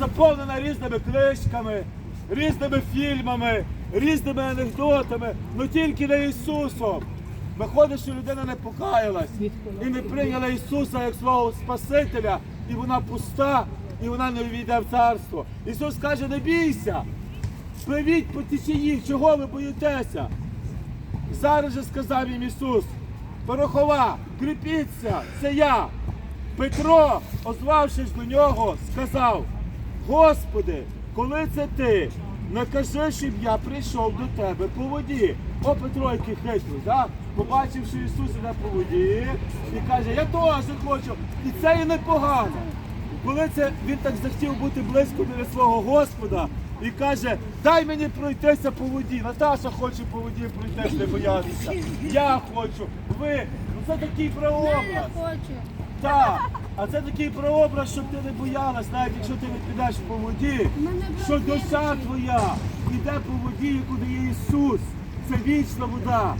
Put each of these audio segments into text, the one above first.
заповнена різними книжками, різними фільмами, різними анекдотами, але тільки не Ісусом. Виходить, що людина не покаялась і не прийняла Ісуса як свого Спасителя, і вона пуста, і вона не війде в царство. Ісус каже, не бійся, пливіть по течії, чого ви боїтеся? Зараз же сказав їм Ісус, порохова, кріпіться, це я. Петро, озвавшись до нього, сказав: Господи, коли це ти, не кажи, щоб я прийшов до тебе по воді. О, Петро, який хитрий, да? побачив, що Ісус іде по воді, і каже, я теж хочу. І це і непогано. Коли це він так захотів бути близько біля свого Господа і каже, дай мені пройтися по воді. Наташа хоче по воді пройтись, не боятися. Я хочу, ви. Ну це такий прообраз. Я хочу. Так, а це такий прообраз, щоб ти не боялась, навіть якщо ти не підеш по воді, що душа твоя йде по воді, яку дає Ісус. Це вічна вода.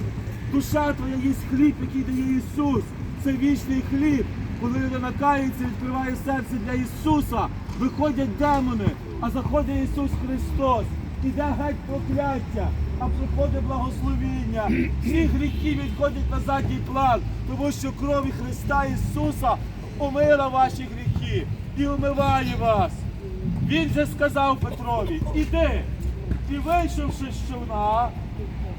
Душа твоя їсть хліб, який дає Ісус. Це вічний хліб. Коли людина кається, відкриває серце для Ісуса, виходять демони, а заходить Ісус Христос. Іде геть прокляття, а приходить благословіння. Всі гріхи відходять на задній план, тому що крові Христа Ісуса омила ваші гріхи і омиває вас. Він же сказав Петрові, іди. І вийшовши з човна,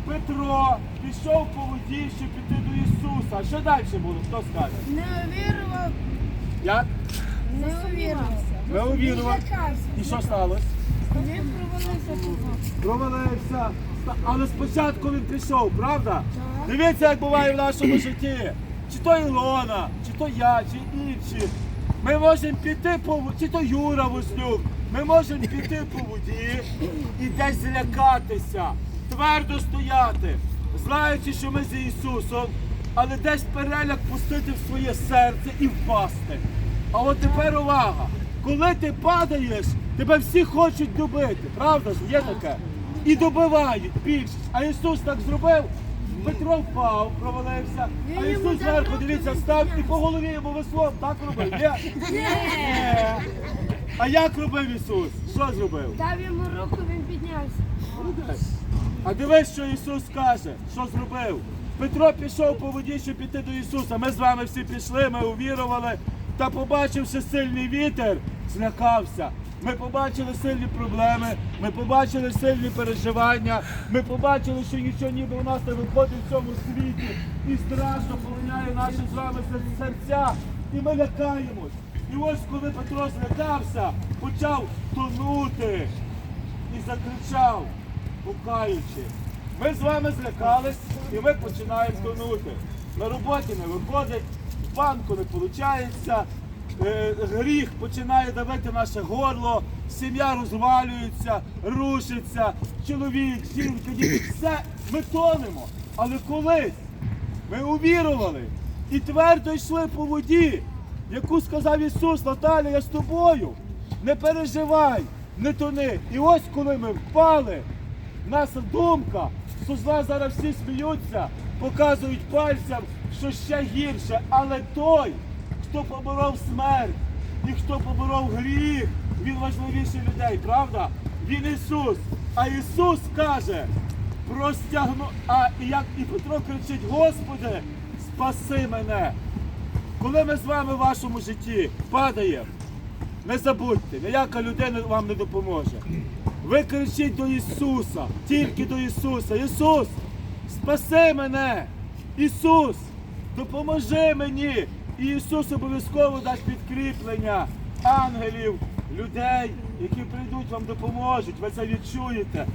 Петро пішов по воді, щоб піти до Ісуса. Що далі було? Хто скаже? Не увірував, Як? не увірувався. Не увірував. І що сталося? Він провалився туди. Провалився. Але спочатку він пішов, правда? Дивіться, як буває в нашому житті. Чи то Ілона, чи то я, чи інші. Ми можемо піти по воді, чи то Юра Вознюк. Ми можемо піти по воді і десь злякатися, твердо стояти, знаючи, що ми з Ісусом, але десь переляк пустити в своє серце і впасти. А от тепер увага! Коли ти падаєш, тебе всі хочуть добити, правда ж? Є таке? І добивають більшість. А Ісус так зробив. Петро впав, провалився, а Ісус зверху, дивіться, став і по голові йому веслом так робив. Ні? Ні. А як робив Ісус? Що зробив? Дав йому руку, він піднявся. Молодець. А дивись, що Ісус каже, що зробив. Петро пішов по воді, щоб піти до Ісуса. Ми з вами всі пішли, ми увірували. Та побачивши сильний вітер, злякався. Ми побачили сильні проблеми, ми побачили сильні переживання, ми побачили, що нічого ніби у нас не виходить в цьому світі. І страшно полиняє наші з вами серця. І ми лякаємось. І ось коли Петро злякався, почав тонути і закричав, гукаючи. Ми з вами злякались і ми починаємо тонути. На роботі не виходить, в банку не виходить, гріх починає давити наше горло, сім'я розвалюється, рушиться, чоловік, жінка, діти, все, ми тонемо. Але колись ми увірували і твердо йшли по воді, яку сказав Ісус, Наталя, я з тобою. Не переживай, не тони. І ось коли ми впали, наша думка, нас зараз всі сміються, показують пальцем, що ще гірше. Але той, хто поборов смерть і хто поборов гріх, він важливіший людей, правда? Він Ісус. А Ісус каже, простягну. А як і Петро кричить, Господи, спаси мене. Коли ми з вами в вашому житті падаємо, не забудьте, ніяка людина вам не допоможе. Ви кричіть до Ісуса, тільки до Ісуса. Ісус, спаси мене! Ісус, допоможи мені! Ісус обов'язково дасть підкріплення ангелів, людей, які прийдуть вам допоможуть. Ви це відчуєте.